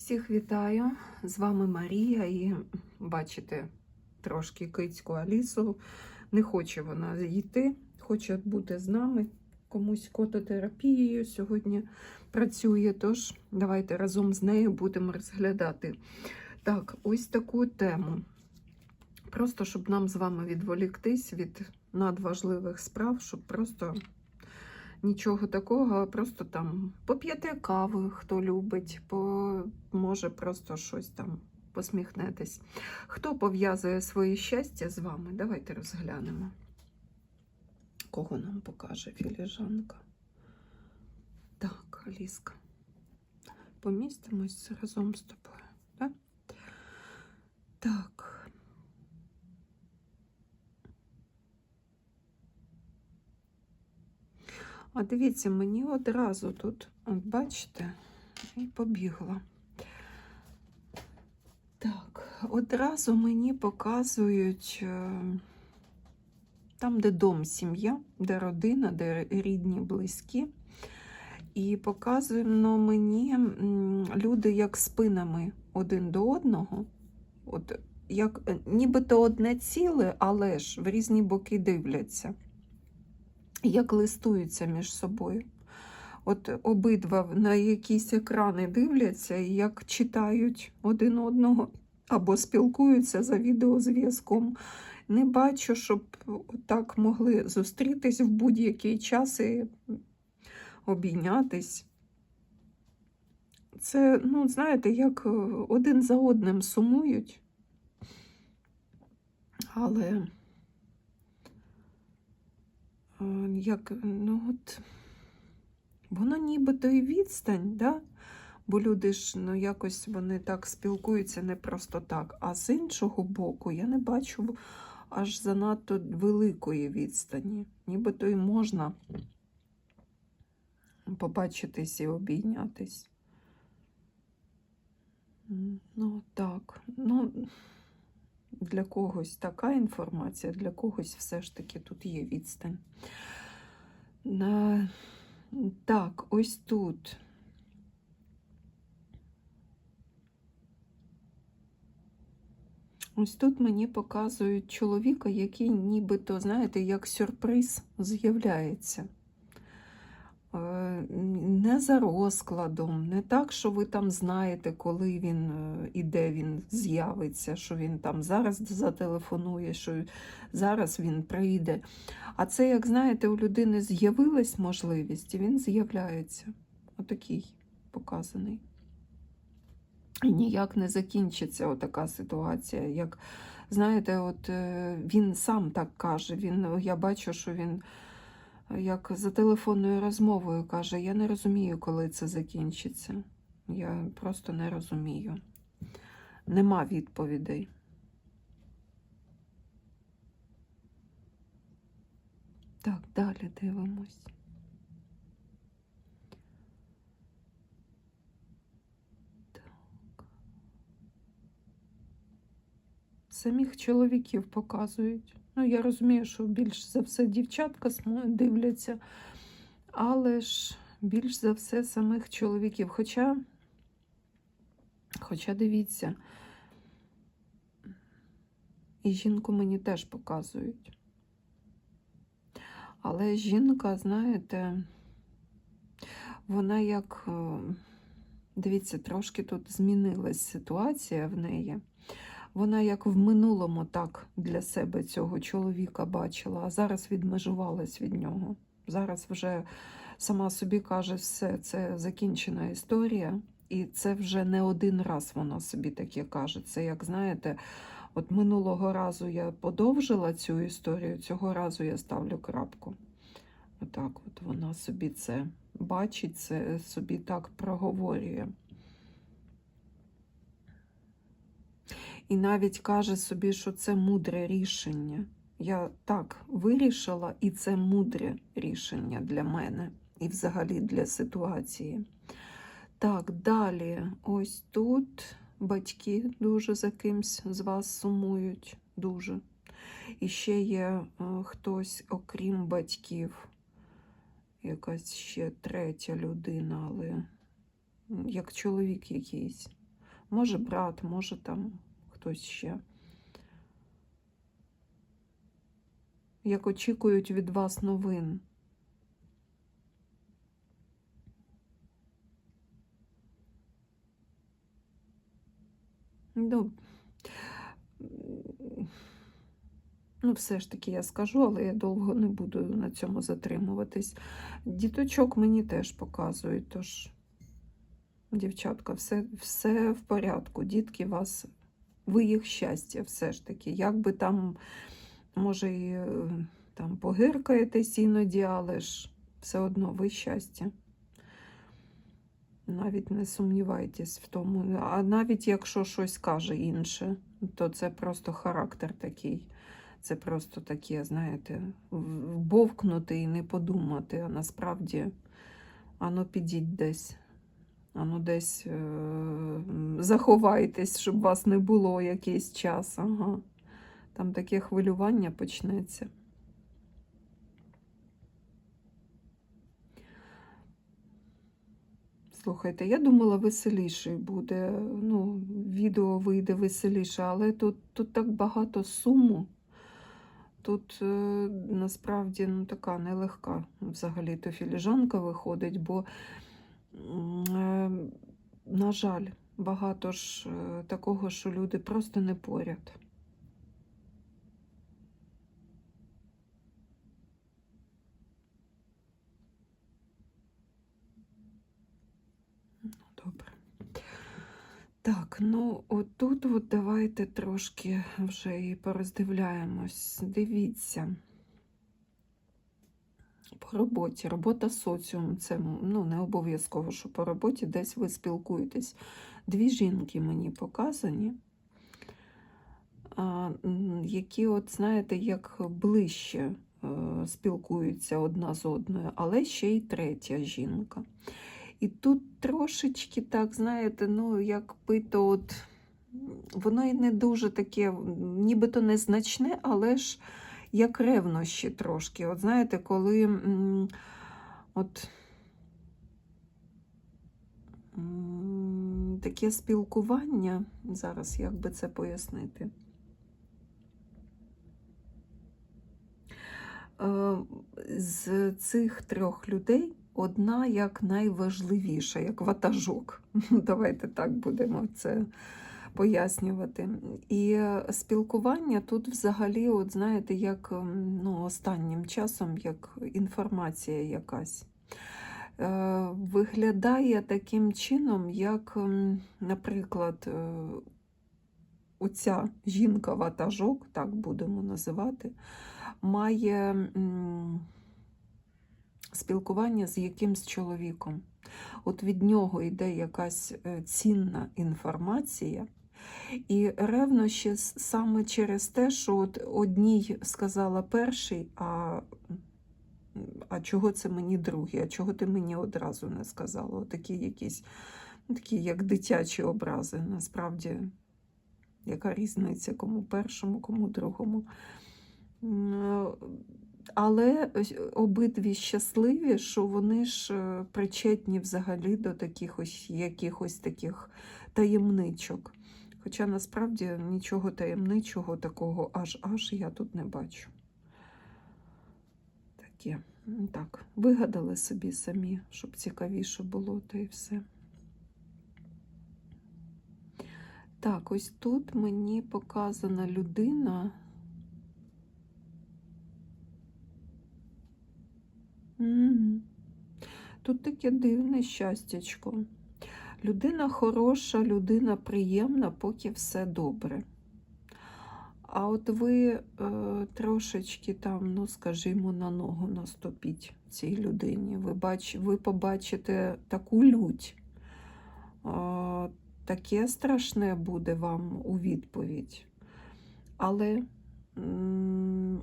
Всіх вітаю! З вами Марія і бачите трошки кицьку Алісу. Не хоче вона йти, хоче бути з нами. Комусь кототерапією сьогодні працює. Тож давайте разом з нею будемо розглядати. Так, ось таку тему. Просто щоб нам з вами відволіктись від надважливих справ, щоб просто нічого такого, просто там поп'єте кави, хто любить, по... може просто щось там посміхнетесь. Хто пов'язує своє щастя з вами? Давайте розглянемо. Кого нам покаже філіжанка? Так, Аліска. Помістимось разом з тобою. Так? Так. А дивіться, мені одразу тут, от бачите, і побігла. Так, одразу мені показують е, там, де дом, сім'я, де родина, де рідні, близькі. І показано мені люди як спинами один до одного. От, як, е, нібито одне ціле, але ж в різні боки дивляться як листуються між собою. От обидва на якісь екрани дивляться і як читають один одного або спілкуються за відеозв'язком. Не бачу, щоб так могли зустрітись в будь-який час і обійнятись. Це, ну, знаєте, як один за одним сумують, але Е, як, ну от, воно нібито і відстань, да? бо люди ж ну, якось вони так спілкуються не просто так. А з іншого боку, я не бачу аж занадто великої відстані. Нібито і можна побачитись і обійнятись. Ну, так. Ну, для когось така інформація, для когось все ж таки тут є відстань. Так, ось тут. Ось тут мені показують чоловіка, який нібито, знаєте, як сюрприз з'являється. Е, не за розкладом, не так, що ви там знаєте, коли він е, і де він з'явиться, що він там зараз зателефонує, що зараз він прийде. А це, як знаєте, у людини з'явилась можливість, і він з'являється. Отакий показаний. І ніяк не закінчиться отака ситуація. Як, знаєте, от е, він сам так каже, він, я бачу, що він як за телефонною розмовою каже, я не розумію, коли це закінчиться. Я просто не розумію. Нема відповідей. Так, далі дивимось. Так. Самих чоловіків показують. Ну, я розумію, що більш за все дівчатка дивляться, але ж більш за все самих чоловіків. Хоча, хоча дивіться, і жінку мені теж показують. Але жінка, знаєте, вона як, е, дивіться, трошки тут змінилась ситуація в неї. Вона як в минулому так для себе цього чоловіка бачила, а зараз відмежувалась від нього. Зараз вже сама собі каже, все, це закінчена історія, і це вже не один раз вона собі таке каже. Це, як знаєте, от минулого разу я подовжила цю історію, цього разу я ставлю крапку. Отак от вона собі це бачить, це собі так проговорює. І навіть каже собі, що це мудре рішення. Я так вирішила, і це мудре рішення для мене і взагалі для ситуації. Так, далі, ось тут батьки дуже за кимсь з вас сумують, дуже. І ще є е, хтось, окрім батьків, якась ще третя людина, але як чоловік якийсь. Може брат, може там хтось ще. Як очікують від вас новин. Ну, ну, все ж таки я скажу, але я довго не буду на цьому затримуватись. Діточок мені теж показують, тож, дівчатка, все, все в порядку. Дітки вас, ви їх щастя, все ж таки. Як би там, може, і е, там погиркаєтесь іноді, але ж все одно ви щастя. Навіть не сумнівайтесь в тому. А навіть якщо щось каже інше, то це просто характер такий. Це просто таке, знаєте, вбовкнути і не подумати. А насправді, ану підіть десь. Ану десь е- заховайтесь, щоб вас не було якийсь час. Ага. Там таке хвилювання почнеться. Слухайте, я думала, веселіший буде. Ну, відео вийде веселіше, але тут, тут так багато суму. Тут е, насправді ну, така нелегка взагалі то філіжанка виходить, бо, на жаль, багато ж е, такого, що люди просто не поряд. Ну, Добре. Так, ну отут от давайте трошки вже і пороздивляємось. Дивіться. По роботі. Робота соціум. Це ну, не обов'язково, що по роботі десь ви спілкуєтесь. Дві жінки мені показані, які, от, знаєте, як ближче е, спілкуються одна з одною, але ще й третя жінка. І тут трошечки так, знаєте, ну, якби то от, воно і не дуже таке, нібито незначне, але ж як ревнощі трошки. От знаєте, коли от, таке спілкування, зараз як би це пояснити. Е, З цих трьох людей одна як найважливіша, як ватажок. Давайте так будемо це пояснювати. І спілкування тут взагалі, от знаєте, як ем, ну, останнім часом, як інформація якась. Е, Виглядає таким чином, як, ем, наприклад, е, оця жінка-ватажок, так будемо називати, має спілкування з якимсь чоловіком. От від нього йде якась е, цінна інформація. І ревнощі саме через те, що от одній сказала перший, а, а чого це мені другий, а чого ти мені одразу не сказала? Отакі якісь, такі як дитячі образи. Насправді, яка різниця, кому першому, кому другому. Але обидві щасливі, що вони ж е, причетні взагалі до таких ось якихось таких таємничок. Хоча насправді нічого таємничого такого аж аж я тут не бачу. Таке. Так, вигадали собі самі, щоб цікавіше було, та й все. Так, ось тут мені показана людина. Тут таке дивне щастячко. Людина хороша, людина приємна, поки все добре. А от ви е, трошечки там, ну скажімо, на ногу наступіть цій людині. Ви, бач, ви побачите таку лють. Е, таке страшне буде вам у відповідь. Але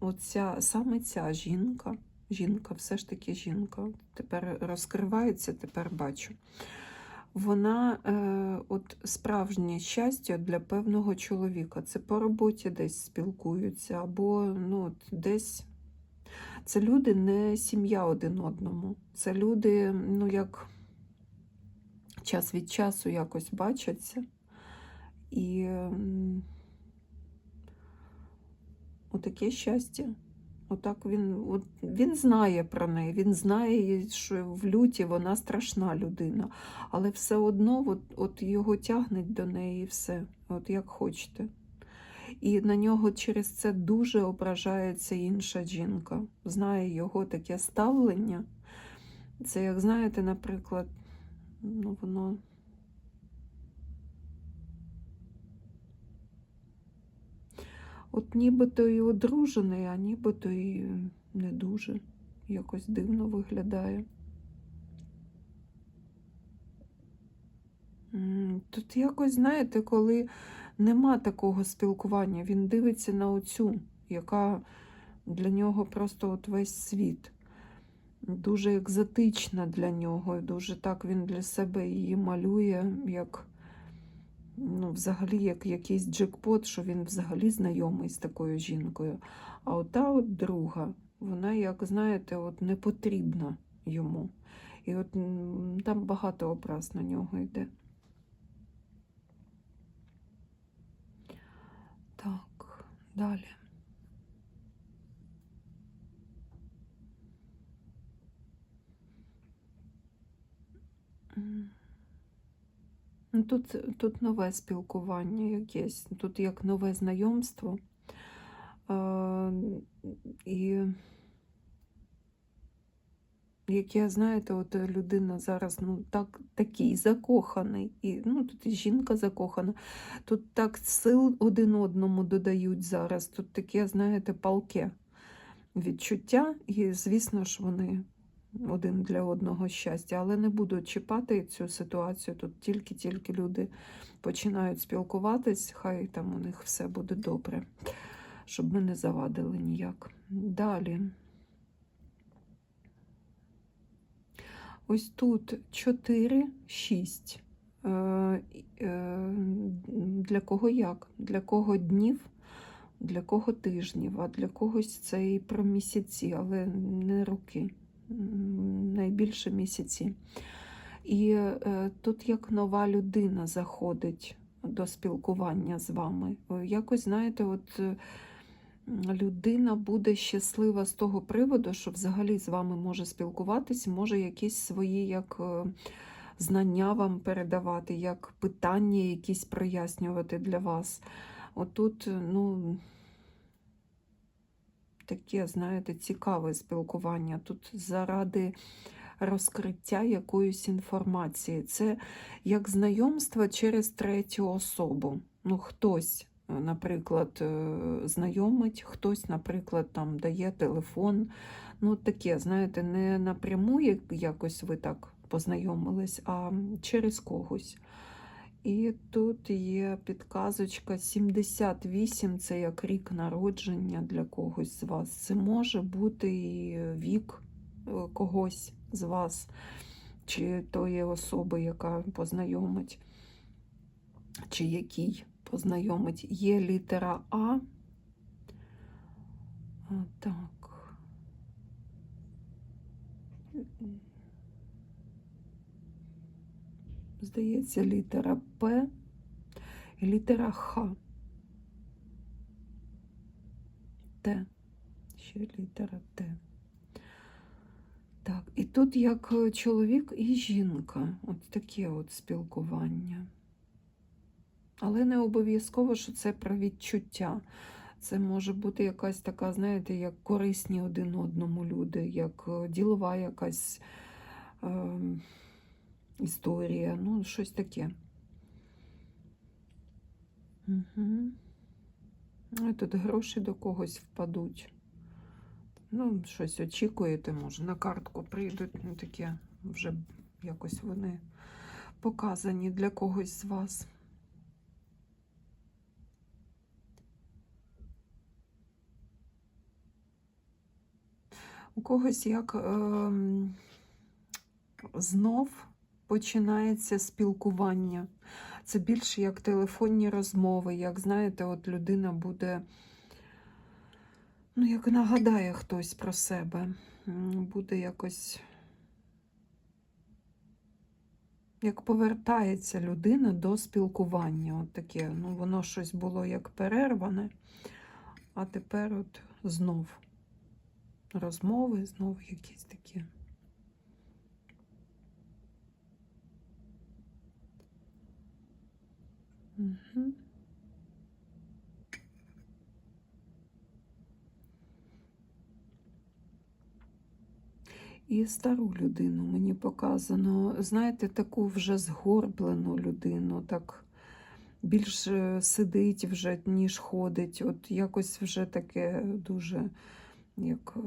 оця, саме ця жінка, жінка, все ж таки жінка, тепер розкривається, тепер бачу. Вона е, от справжнє щастя для певного чоловіка. Це по роботі десь спілкуються, або ну, от десь. Це люди не сім'я один одному. Це люди, ну як час від часу якось бачаться. І м, отаке щастя. Отак він, от, він знає про неї, він знає, що в люті вона страшна людина, але все одно от, от його тягнеть до неї все, от як хочете. І на нього через це дуже ображається інша жінка. Знає його таке ставлення. Це, як знаєте, наприклад, ну, воно. От нібито і одружений, а нібито і не дуже. Якось дивно виглядає. Тут якось, знаєте, коли нема такого спілкування, він дивиться на оцю, яка для нього просто от весь світ. Дуже екзотична для нього, дуже так він для себе її малює, як ну, взагалі як якийсь джекпот, що він взагалі знайомий з такою жінкою. А ота от друга, вона, як знаєте, от не потрібна йому. І от там багато образ на нього йде. Так, далі. М. Ну, Тут, тут нове спілкування якесь, тут як нове знайомство. Е, і яке, знаєте, от людина зараз ну, так, такий закоханий, і ну, тут і жінка закохана, тут так сил один одному додають зараз, тут таке, знаєте, палке відчуття, і, звісно ж, вони один для одного щастя, але не буду чіпати цю ситуацію. Тут тільки-тільки люди починають спілкуватись, хай там у них все буде добре, щоб ми не завадили ніяк. Далі. Ось тут 4, 6. Е, е, Для кого як? Для кого днів, для кого тижнів, а для когось це і про місяці, але не роки. Найбільше місяці. І е, тут як нова людина заходить до спілкування з вами. Е, Якось, знаєте, от е, людина буде щаслива з того приводу, що взагалі з вами може спілкуватись, може якісь свої як е, знання вам передавати, як питання якісь прояснювати для вас. Отут, ну, таке, знаєте, цікаве спілкування. Тут заради розкриття якоїсь інформації. Це як знайомство через третю особу. Ну, хтось, е, наприклад, е, знайомить, хтось, наприклад, там дає телефон. Ну, таке, знаєте, не напряму як- якось ви так познайомились, а через когось. І тут є підказочка 78, це як рік народження для когось з вас. Це може бути і вік е, когось з вас, чи тої особи, яка познайомить, чи який познайомить. Є літера А. А, Так. Здається, літера П і літера Х. Т. Ще літера Т. Так, і тут як чоловік і жінка. От таке от спілкування. Але не обов'язково, що це про відчуття. Це може бути якась така, знаєте, як корисні один одному люди, як е, ділова якась е, історія, ну, щось таке. Угу. Тут гроші до когось впадуть. Ну, щось очікуєте, може, на картку прийдуть, ну таке вже якось вони показані для когось з вас. У когось як ем, знов починається спілкування. Це більше як телефонні розмови, як знаєте, от людина буде, ну, як нагадає хтось про себе, буде якось як повертається людина до спілкування. От таке, ну, воно щось було як перерване, а тепер от знов розмови, знов якісь такі. І стару людину мені показано, знаєте, таку вже згорблену людину, так більш е, сидить вже, ніж ходить. От якось вже таке дуже як е,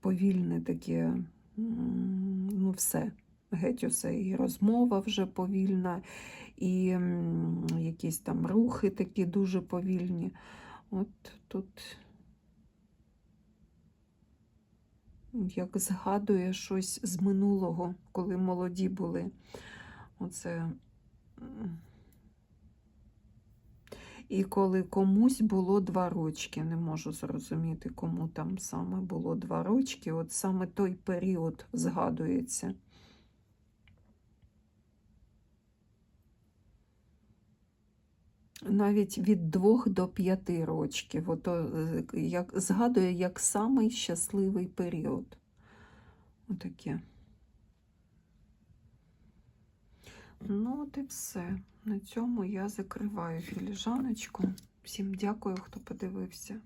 повільне таке, ну все, геть усе. І розмова вже повільна, і якісь там рухи такі дуже повільні. От тут. як згадує щось з минулого, коли молоді були. Оце. І коли комусь було два рочки, не можу зрозуміти, кому там саме було два рочки, от саме той період згадується. Навіть від двох до п'яти рочків. Ото, е, як, згадує як самий щасливий період. Отаке. Ну, от і все. На цьому я закриваю філіжаночку. Всім дякую, хто подивився.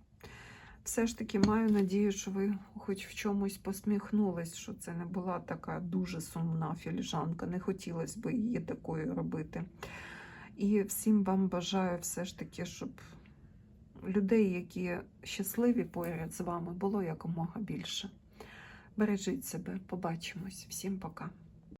Все ж таки маю надію, що ви хоч в чомусь посміхнулись, що це не була така дуже сумна філіжанка. Не хотілося б її такою робити. І всім вам бажаю все ж таки, щоб людей, які щасливі поряд з вами, було якомога більше. Бережіть себе, побачимось. Всім пока.